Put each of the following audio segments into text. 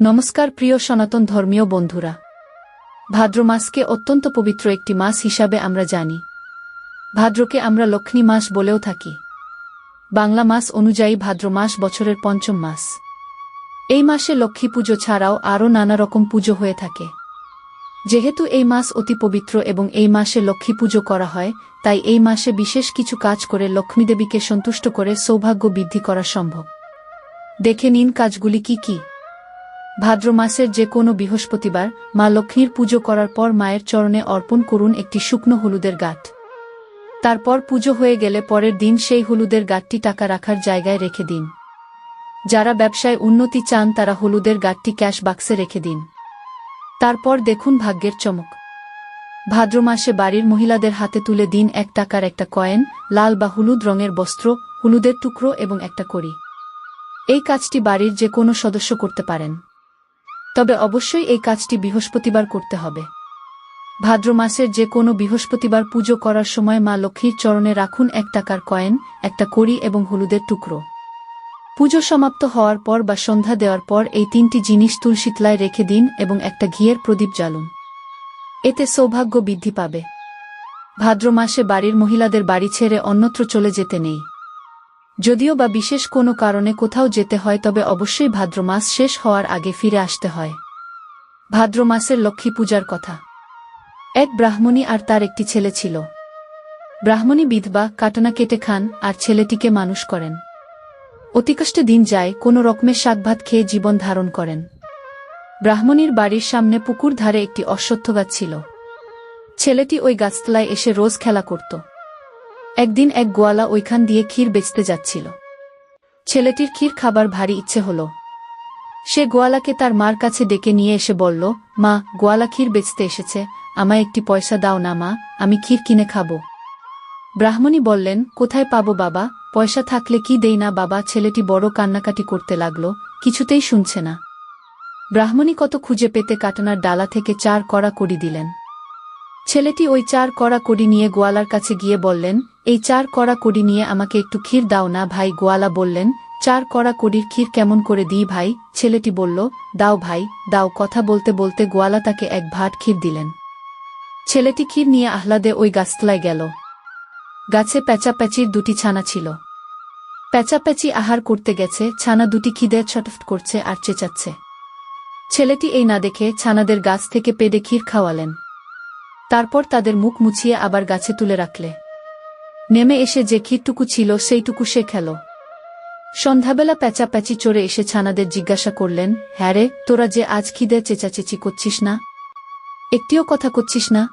নমস্কার প্রিয় সনাতন ধর্মীয় বন্ধুরা। ভাদ্র মাসকে অত্যন্ত পবিত্র একটি মাস হিসাবে আমরা জানি। ভাদ্রকে আমরা লক্ষ্মী মাস বলেও থাকি। বাংলা মাস অনুযায়ী ভাদ্র মাস বছরের পঞ্চম মাস। এই মাসে লক্ষ্মী পুজো ছাড়াও আরও নানা রকম পুজো হয়ে থাকে। যেহেতু এই মাস অতি পবিত্র এবং এই মাসে লক্ষ্মী পুজো করা হয়, তাই এই মাসে বিশেষ কিছু কাজ করে লক্ষ্মীদেবীকে সন্তুষ্ট করে সৌভাগ্য বৃদ্ধি করা সম্ভব। দেখে নিন কাজগুলি কি কি। ভাদ্র মাসের যে কোনো বৃহস্পতিবার মা লক্ষ্মীর পুজো করার পর মায়ের চরণে অর্পণ করুন একটি শুকনো হলুদের গাঁট। তারপর পুজো হয়ে গেলে পরের দিন সেই হলুদের গাঁটটি টাকা রাখার জায়গায় রেখে দিন। যারা ব্যবসায় উন্নতি চান তারা হলুদের গাঁটটি ক্যাশ বাক্সে রেখে দিন। তারপর দেখুন ভাগ্যের চমক। ভাদ্র মাসে বাড়ির মহিলাদের হাতে তুলে দিন এক টাকার একটা কয়েন, লাল বা হলুদ রঙের বস্ত্র, হলুদের টুকরো এবং একটা করি এই কাজটি বাড়ির যে কোনো সদস্য করতে পারেন। তবে অবশ্যই এই কাজটি বৃহস্পতিবার করতে হবে। ভাদ্র মাসের যে কোনো বৃহস্পতিবার পুজো করার সময় মা লক্ষ্মীর চরণে রাখুন এক টাকার কয়েন, একটা কড়ি এবং হলুদের টুকরো। পুজো সমাপ্ত হওয়ার পর বা সন্ধ্যা দেওয়ার পর এই তিনটি জিনিস তুলসীতলায় রেখে দিন এবং একটা ঘিয়ের প্রদীপ জ্বালুন। এতে সৌভাগ্য বৃদ্ধি পাবে। ভাদ্র মাসে বাড়ির মহিলাদের বাড়ি ছেড়ে অন্যত্র চলে যেতে নেই। যদিও বা বিশেষ কোনো কারণে কোথাও যেতে হয় তবে অবশ্যই ভাদ্র মাস শেষ হওয়ার আগে ফিরে আসতে হয়। ভাদ্র মাসের লক্ষ্মী পূজার কথা। এক ব্রাহ্মণী আর তার একটি ছেলে ছিল। ব্রাহ্মণী বিধবা কাটনা কেটে খান আর ছেলেটিকে মানুষ করেন। অতিকষ্টে দিন যায়, কোনো রকমের শাকভাত খেয়ে জীবন ধারণ করেন। ব্রাহ্মণীর বাড়ির সামনে পুকুর ধারে একটি অশ্বত্থ গাছ ছিল। ছেলেটি ওই গাছতলায় এসে রোজ খেলা করত। একদিন এক গোয়ালা ওইখান দিয়ে ক্ষীর বেচতে যাচ্ছিল। ছেলেটির ক্ষীর খাবার ভারী ইচ্ছে হল। সে গোয়ালাকে তার মার কাছে ডেকে নিয়ে এসে বলল, মা, গোয়ালা ক্ষীর বেচতে এসেছে। আমায় একটি পয়সা দাও না, মা, আমি ক্ষীর কিনে খাব। ব্রাহ্মণী বললেন, কোথায় পাবো বাবা? পয়সা থাকলে কি দেই না বাবা? ছেলেটি বড় কান্নাকাটি করতে লাগল, কিছুতেই শুনছে না। ব্রাহ্মণী কত খুঁজে পেতে কাটানার ডালা থেকে চার কড়া কড়ি দিলেন। ছেলেটি ওই চার কড়া কড়ি নিয়ে গোয়ালার কাছে গিয়ে বললেন এই চার কড়া কড়ি নিয়ে আমাকে একটু ক্ষীর দাও না ভাই, গোয়ালা বললেন। চার কড়া কড়ির ক্ষীর কেমন করে দিই ভাই? ছেলেটি বলল, দাও ভাই, দাও। কথা বলতে বলতে গোয়ালা তাকে এক ভাট ক্ষীর দিলেন। ছেলেটি ক্ষীর নিয়ে আহ্লাদে ওই গাছতলায় গেল। গাছে প্যাচাপ্যাচির দুটি ছানা ছিল। প্যাচাপ্যাচি আহার করতে গেছে, ছানা দুটি খিদে ছটফট করছে আর চেঁচাচ্ছে। ছেলেটি এই না দেখে ছানাদের গাছ থেকে পেডে ক্ষীর খাওয়ালেন। তারপর তাদের মুখ মুছিয়ে আবার গাছে তুলে রাখলে। নেমে এসে যে ক্ষীরটুকু ছিল সেইটুকু সে খেল। সন্ধ্যাবেলা প্যাচাপ্যাচি চড়ে এসে ছানাদের জিজ্ঞাসা করলেন হ্যাঁ রে, তোরা যে আজ খিদে চেঁচাচেচি করছিস না? একটিও কথা করছিস না?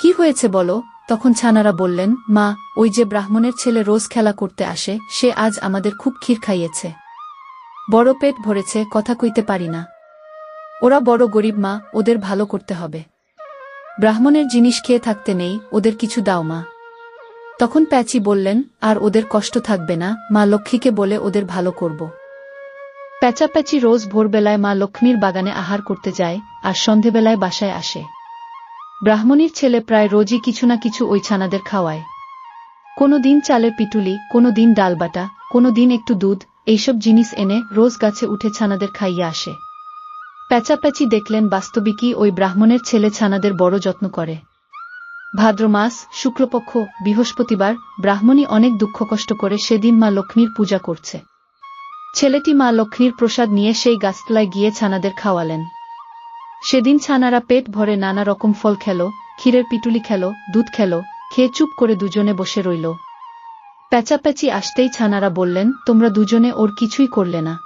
কি হয়েছে বলো? তখন ছানারা বললেন, মা, ওই যে ব্রাহ্মণের ছেলে রোজ খেলা করতে আসে, সে আজ আমাদের খুব ক্ষীর খাইয়েছে। বড় পেট ভরেছে, কথা কইতে পারি না। ওরা বড় গরিব মা, ওদের ভালো করতে হবে। ব্রাহ্মণের জিনিস খেয়ে থাকতে নেই, ওদের কিছু দাও মা। তখন প্যাচি বললেন, আর ওদের কষ্ট থাকবে না, মা লক্ষ্মীকে বলে ওদের ভালো করব। প্যাচাপ্যাচি রোজ ভোরবেলায় মা লক্ষ্মীর বাগানে আহার করতে যায়, আর সন্ধেবেলায় বাসায় আসে। ব্রাহ্মণীর ছেলে প্রায় রোজই কিছু না কিছু ওই ছানাদের খাওয়ায়। কোনো দিন চালের পিটুলি, কোনো দিন ডালবাটা কোনো দিন একটু দুধ, এইসব জিনিস এনে রোজ গাছে উঠে ছানাদের খাইয়ে আসে। প্যাচাপ্যাচি দেখলেন বাস্তবিকই ওই ব্রাহ্মণের ছেলে ছানাদের বড় যত্ন করে। ভাদ্র মাস, শুক্লপক্ষ, বৃহস্পতিবার, ব্রাহ্মণী অনেক দুঃখ কষ্ট করে সেদিন মা লক্ষ্মীর পূজা করছে। ছেলেটি মা লক্ষ্মীর প্রসাদ নিয়ে সেই গাছতলায় গিয়ে ছানাদের খাওয়ালেন। সেদিন ছানারা পেট ভরে নানা রকম ফল খেল, ক্ষীরের পিটুলি খেল, দুধ খেল, খেয়ে চুপ করে দুজনে বসে রইল। প্যাচাপ্যাচি আসতেই ছানারা বললেন, তোমরা দুজনে ওর কিছুই করলে না।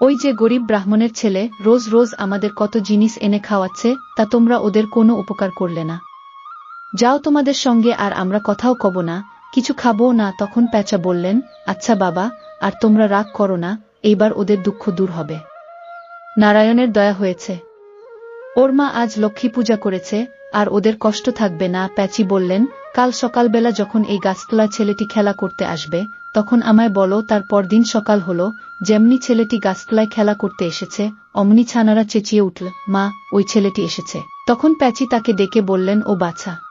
ওই যে গরিব ব্রাহ্মণের ছেলে, রোজ রোজ আমাদের কত জিনিস এনে খাওয়াচ্ছে, তা তোমরা ওদের কোনো উপকার করলে না। যাও তোমাদের সঙ্গে আর আমরা কথাও কব না, কিছু খাবও না, তখন প্যাচা বললেন আচ্ছা বাবা, আর তোমরা রাগ করো না, এইবার ওদের দুঃখ দূর হবে। নারায়ণের দয়া হয়েছে। ওর মা আজ লক্ষ্মী পূজা করেছে, আর ওদের কষ্ট থাকবে না, প্যাচি বললেন, কাল সকালবেলা যখন এই গাছতলা ছেলেটি খেলা করতে আসবে, তখন আমায় বলো তার পরদিন সকাল হল, যেমনি ছেলেটি গাছতলায় খেলা করতে এসেছে, অমনি ছানারা চেঁচিয়ে উঠল, মা, ওই ছেলেটি এসেছে। তখন প্যাচি তাকে ডেকে বললেন, ও বাছা।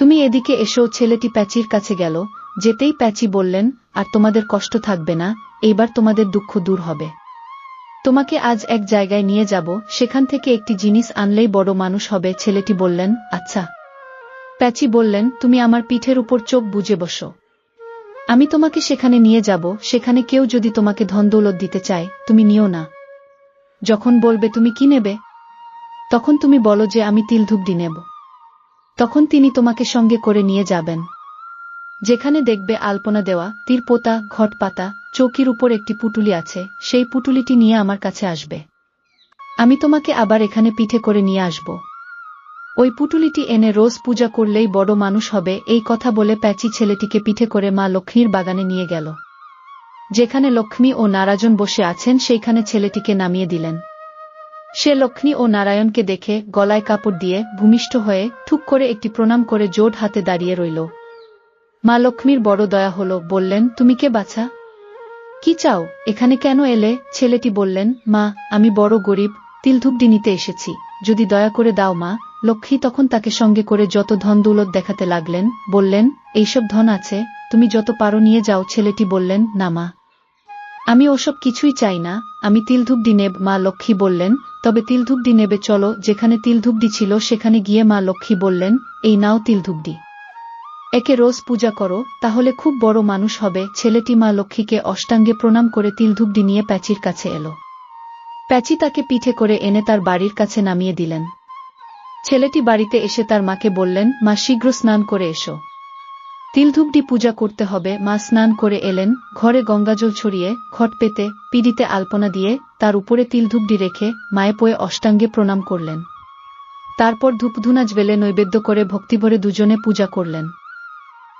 তুমি এদিকে এসো, ছেলেটি প্যাচির কাছে গেল। যেতেই প্যাচি বললেন, আর তোমাদের কষ্ট থাকবে না, এইবার তোমাদের দুঃখ দূর হবে। তোমাকে আজ এক জায়গায় নিয়ে যাব, সেখান থেকে একটি জিনিস আনলেই বড় মানুষ হবে। ছেলেটি বললেন আচ্ছা। প্যাচি বললেন, তুমি আমার পিঠের উপর চোখ বুজে বসো। আমি তোমাকে সেখানে নিয়ে যাব, সেখানে কেউ যদি তোমাকে ধনদৌলত দিতে চায়, তুমি নিও না। যখন বলবে তুমি কি নেবে, তখন তুমি বলো যে আমি তিলধুবডি নেব। তখন তিনি তোমাকে সঙ্গে করে নিয়ে যাবেন। যেখানে দেখবে আলপনা দেওয়া তীরপোতা ঘটপাতা চৌকির উপর একটি পুটুলি আছে, সেই পুটুলিটি নিয়ে আমার কাছে আসবে। আমি তোমাকে আবার এখানে পিঠে করে নিয়ে আসব। ওই পুটুলিটি এনে রোজ পূজা করলেই বড় মানুষ হবে, এই কথা বলে প্যাচি ছেলেটিকে পিঠে করে মা লক্ষ্মীর বাগানে নিয়ে গেল। যেখানে লক্ষ্মী ও নারাজন বসে আছেন, সেইখানে ছেলেটিকে নামিয়ে দিলেন। সে লক্ষ্মী ও নারায়ণকে দেখে গলায় কাপড় দিয়ে ভূমিষ্ঠ হয়ে ঠুক করে একটি প্রণাম করে জোট হাতে দাঁড়িয়ে রইল। মা লক্ষ্মীর বড় দয়া হল, বললেন, তুমি কে বাছা? কি চাও? এখানে কেন এলে? ছেলেটি বললেন, মা, আমি বড় গরিব তিলধুবডি নিতে এসেছি। যদি দয়া করে দাও মা। লক্ষ্মী তখন তাকে সঙ্গে করে যত ধন দৌলত দেখাতে লাগলেন, বললেন, এইসব ধন আছে, তুমি যত পারো নিয়ে যাও। ছেলেটি বললেন, না মা। আমি ওসব কিছুই চাই না। আমি তিলধুবডি নেব, মা লক্ষ্মী বললেন। তবে তিলধুবডি নেবে, চলো, যেখানে তিলধুবডি ছিল, সেখানে গিয়ে মা লক্ষ্মী বললেন, এই নাও তিলধুবডি একে রোজ পূজা করো, তাহলে খুব বড় মানুষ হবে। ছেলেটি মা লক্ষ্মীকে অষ্টাঙ্গে প্রণাম করে তিলধুবডি নিয়ে প্যাচির কাছে এলো। প্যাচি তাকে পিঠে করে এনে তার বাড়ির কাছে নামিয়ে দিলেন। ছেলেটি বাড়িতে এসে তার মাকে বললেন, মা, শীঘ্র স্নান করে এসো। তিলধুবডি পূজা করতে হবে, মা স্নান করে এলেন, ঘরে গঙ্গাজল ছড়িয়ে খট পেতে, পিড়িতে আলপনা দিয়ে, তার উপরে তিলধুবডি রেখে, মায়ে পোয়ে অষ্টাঙ্গে প্রণাম করলেন। তারপর ধূপধুনা জ্বেলে নৈবেদ্য করে ভক্তিভরে দুজনে পূজা করলেন।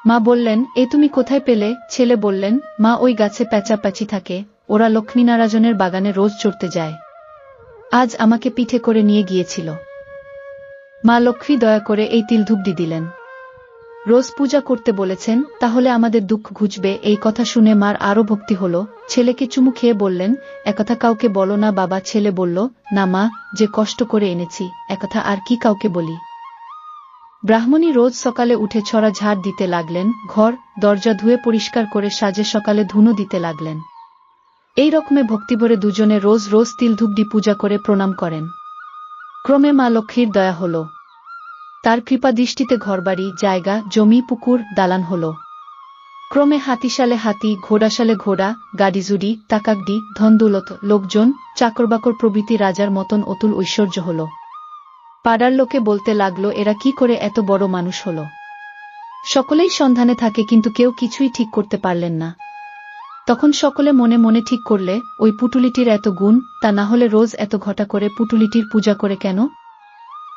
মা বললেন, এ তুমি কোথায় পেলে? ছেলে বললেন, মা ওই গাছে প্যাচাপ্যাচি থাকে, ওরা লক্ষ্মীনারাজনের বাগানে রোজ চড়তে যায়। আজ আমাকে পিঠে করে নিয়ে গিয়েছিল। মা লক্ষ্মী দয়া করে এই তিলধুবডি দিলেন। রোজ পূজা করতে বলেছেন, তাহলে আমাদের দুঃখ ঘুচবে। এই কথা শুনে মার আরও ভক্তি হল। ছেলেকে চুমু খেয়ে বললেন, একথা কাউকে বলো না বাবা। ছেলে বলল, না মা, যে কষ্ট করে এনেছি, একথা আর কি কাউকে বলি? ব্রাহ্মণী রোজ সকালে উঠে ছড়া ঝাড় দিতে লাগলেন, ঘর, দরজা ধুয়ে পরিষ্কার করে সাজে সকালে ধুনো দিতে লাগলেন। এই রকমে ভক্তিভরে দুজনে রোজ রোজ তিলধুবডি পূজা করে প্রণাম করেন। ক্রমে মা লক্ষ্মীর দয়া হল। তার কৃপা দৃষ্টিতে ঘরবাড়ি, জায়গা, জমি, পুকুর, দালান হল। ক্রমে হাতিশালে হাতি, ঘোড়াশালে ঘোড়া, গাডিজুড়ি, তাকাকডি, ধনদৌলত, লোকজন, চাকরবাকর প্রভৃতি রাজার মতন অতুল ঐশ্বর্য হল। পাড়ার লোকে বলতে লাগল, এরা কি করে এত বড় মানুষ হল? সকলেই সন্ধানে থাকে, কিন্তু কেউ কিছুই ঠিক করতে পারলেন না। তখন সকলে মনে মনে ঠিক করলে, ওই পুটুলিটির এত গুণ, তা না হলে রোজ এত ঘটা করে পুটুলিটির পূজা করে কেন?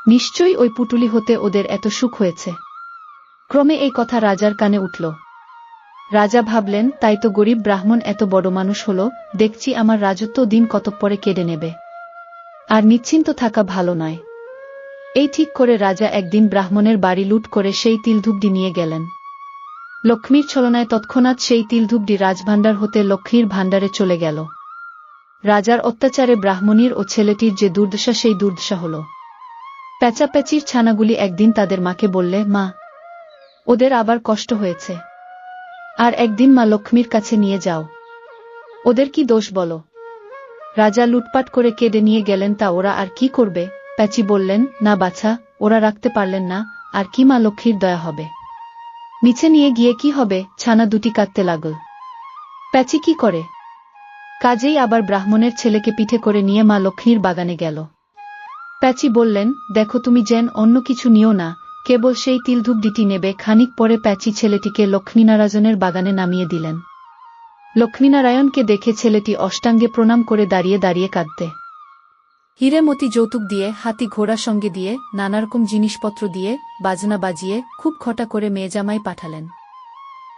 নিশ্চয়ই ওই পুটুলি হতে ওদের এত সুখ হয়েছে। ক্রমে এই কথা রাজার কানে উঠল। রাজা ভাবলেন, তাই তো গরিব ব্রাহ্মণ এত বড় মানুষ হল, দেখছি আমার রাজত্ব দিন কত পরে কেড়ে নেবে। আর নিশ্চিন্ত থাকা ভালো নয়। এই ঠিক করে রাজা একদিন ব্রাহ্মণের বাড়ি লুট করে সেই তিলধুবডি নিয়ে গেলেন। লক্ষ্মীর ছলনায় তৎক্ষণাৎ সেই তিলধুবডি রাজভাণ্ডার হতে লক্ষ্মীর ভাণ্ডারে চলে গেল। রাজার অত্যাচারে ব্রাহ্মণীর ও ছেলেটির যে দুর্দশা, সেই দুর্দশা হল। প্যাচাপ্যাচির ছানাগুলি একদিন তাদের মাকে বললে, মা, ওদের আবার কষ্ট হয়েছে। আর একদিন মা লক্ষ্মীর কাছে নিয়ে যাও। ওদের কি দোষ বলো? রাজা লুটপাট করে কেড়ে নিয়ে গেলেন তা ওরা আর কি করবে? প্যাচি বললেন, না বাছা, ওরা রাখতে পারলেন না, আর কি মা লক্ষ্মীর দয়া হবে? নিচে নিয়ে গিয়ে কি হবে? ছানা দুটি কাঁদতে লাগল। প্যাচি কি করে? কাজেই আবার ব্রাহ্মণের ছেলেকে পিঠে করে নিয়ে মা লক্ষ্মীর বাগানে গেল। প্যাচি বললেন, দেখো তুমি যেন অন্য কিছু নিও না, কেবল সেই তিলধুবডিটি নেবে। খানিক পরে প্যাচি ছেলেটিকে লক্ষ্মীনারায়ণের বাগানে নামিয়ে দিলেন। লক্ষ্মীনারায়ণকে দেখে ছেলেটি অষ্টাঙ্গে প্রণাম করে দাঁড়িয়ে দাঁড়িয়ে কাঁদতে। হিরেমতি যৌতুক দিয়ে, হাতি ঘোড়া সঙ্গে দিয়ে, নানারকম জিনিসপত্র দিয়ে, বাজনা বাজিয়ে, খুব খটা করে মেয়েজামাই পাঠালেন।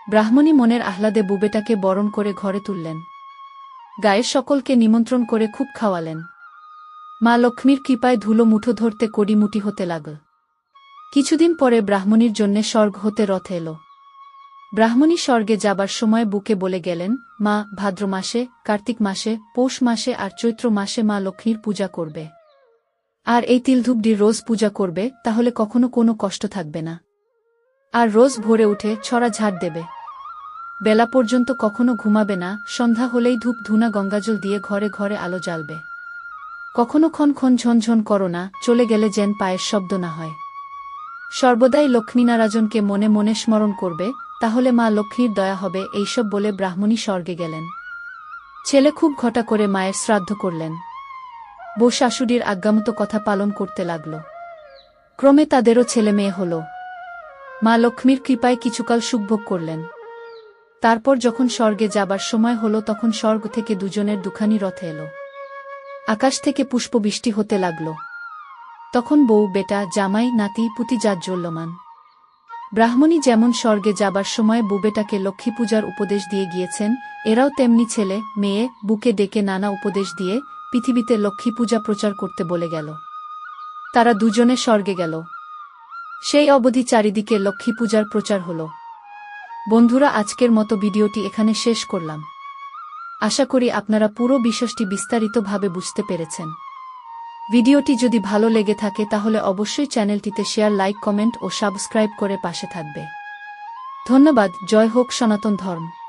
ব্রাহ্মণী মনের আহ্লাদে বুবেটাকে বরণ করে ঘরে তুললেন। গায়ের সকলকে নিমন্ত্রণ করে খুব খাওয়ালেন। মা লক্ষ্মীর কৃপায় ধুলো মুঠো ধরতে কড়িমুটি হতে লাগল। কিছুদিন পরে ব্রাহ্মণীর জন্যে স্বর্গ হতে রথ এলো। ব্রাহ্মণী স্বর্গে যাবার সময় বুকে বলে গেলেন, মা, ভাদ্র মাসে, কার্তিক মাসে, পৌষ মাসে আর চৈত্র মাসে মা লক্ষ্মীর পূজা করবে। আর এই তিলধুবডির রোজ পূজা করবে, তাহলে কখনো কোনো কষ্ট থাকবে না। আর রোজ ভোরে উঠে ছড়া ঝাড় দেবে। বেলা পর্যন্ত কখনো ঘুমাবে না, সন্ধ্যা হলেই ধূপ ধুনা গঙ্গাজল দিয়ে ঘরে ঘরে আলো জ্বালবে। কখনো ক্ষণ ক্ষণ ঝনঝন করো না, চলে গেলে যেন পায়ের শব্দ না হয়। সর্বদাই লক্ষ্মীনারাজনকে মনে মনে স্মরণ করবে, তাহলে মা লক্ষ্মীর দয়া হবে, এইসব বলে ব্রাহ্মণী স্বর্গে গেলেন। ছেলে খুব ঘটা করে মায়ের শ্রাদ্ধ করলেন। বউ শাশুড়ির আজ্ঞামতো কথা পালন করতে লাগল। ক্রমে তাদেরও ছেলে মেয়ে হল। মা লক্ষ্মীর কৃপায় কিছুকাল সুখভোগ করলেন। তারপর যখন স্বর্গে যাবার সময় হল, তখন স্বর্গ থেকে দুজনের দুখানি রথে এলো। আকাশ থেকে পুষ্পবৃষ্টি হতে লাগল। তখন বউ, বেটা, জামাই, নাতি, পুতি জাজ্জল্যমান ব্রাহ্মণী যেমন স্বর্গে যাবার সময় বুবেটাকে লক্ষ্মী পূজার উপদেশ দিয়ে গিয়েছেন, এরাও তেমনি ছেলে, মেয়ে, বুকে ডেকে নানা উপদেশ দিয়ে পৃথিবীতে লক্ষ্মী পূজা প্রচার করতে বলে গেল। তারা দুজনে স্বর্গে গেল। সেই অবধি চারিদিকে লক্ষ্মী পূজার প্রচার হল। বন্ধুরা, আজকের মতো ভিডিওটি এখানে শেষ করলাম। আশা করি আপনারা পুরো বিশ্বাসটি বিস্তারিতভাবে বুঝতে পেরেছেন। ভিডিওটি যদি ভালো লেগে থাকে তাহলে অবশ্যই চ্যানেলটিতে শেয়ার, লাইক, কমেন্ট ও সাবস্ক্রাইব করে পাশে থাকবে। ধন্যবাদ, জয় হোক সনাতন ধর্ম।